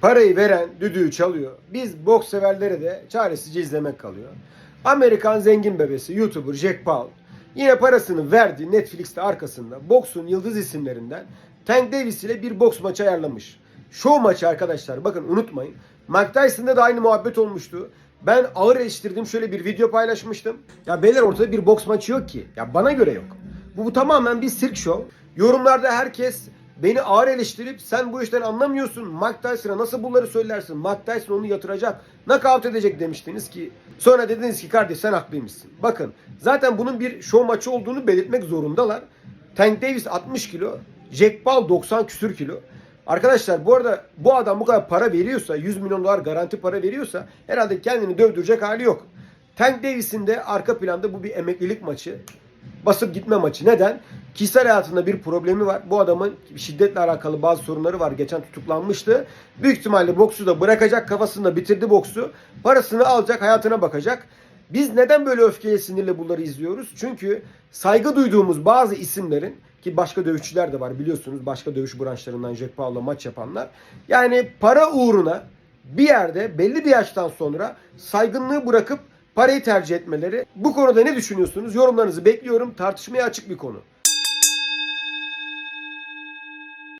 Parayı veren düdüğü çalıyor. Biz boks severlere de çaresizce izlemek kalıyor. Amerikan zengin bebesi YouTuber Jack Paul yine parasını verdi Netflix'te arkasında boksun yıldız isimlerinden Tank Davis ile bir boks maçı ayarlamış. Show maçı arkadaşlar bakın unutmayın. Mike Tyson'da da aynı muhabbet olmuştu. Ben ağır eleştirdiğim şöyle bir video paylaşmıştım. Ya beyler ortada bir boks maçı yok ki. Ya bana göre yok. Bu, bu tamamen bir sirk show. Yorumlarda herkes beni ağır eleştirip sen bu işten anlamıyorsun. Mike Tyson'a nasıl bunları söylersin? Mike Tyson onu yatıracak. Knockout edecek demiştiniz ki. Sonra dediniz ki kardeş sen haklıymışsın. Bakın zaten bunun bir show maçı olduğunu belirtmek zorundalar. Tank Davis 60 kilo. Jack Paul 90 küsür kilo. Arkadaşlar bu arada bu adam bu kadar para veriyorsa 100 milyon dolar garanti para veriyorsa herhalde kendini dövdürecek hali yok. Tank Davis'in de arka planda bu bir emeklilik maçı. Basıp gitme maçı. Neden? Kişisel hayatında bir problemi var. Bu adamın şiddetle alakalı bazı sorunları var. Geçen tutuklanmıştı. Büyük ihtimalle boksu da bırakacak kafasında bitirdi boksu. Parasını alacak hayatına bakacak. Biz neden böyle öfkeye sinirle bunları izliyoruz? Çünkü saygı duyduğumuz bazı isimlerin ki başka dövüşçüler de var biliyorsunuz. Başka dövüş branşlarından Jack Paul'la maç yapanlar. Yani para uğruna bir yerde belli bir yaştan sonra saygınlığı bırakıp parayı tercih etmeleri. Bu konuda ne düşünüyorsunuz? Yorumlarınızı bekliyorum. Tartışmaya açık bir konu.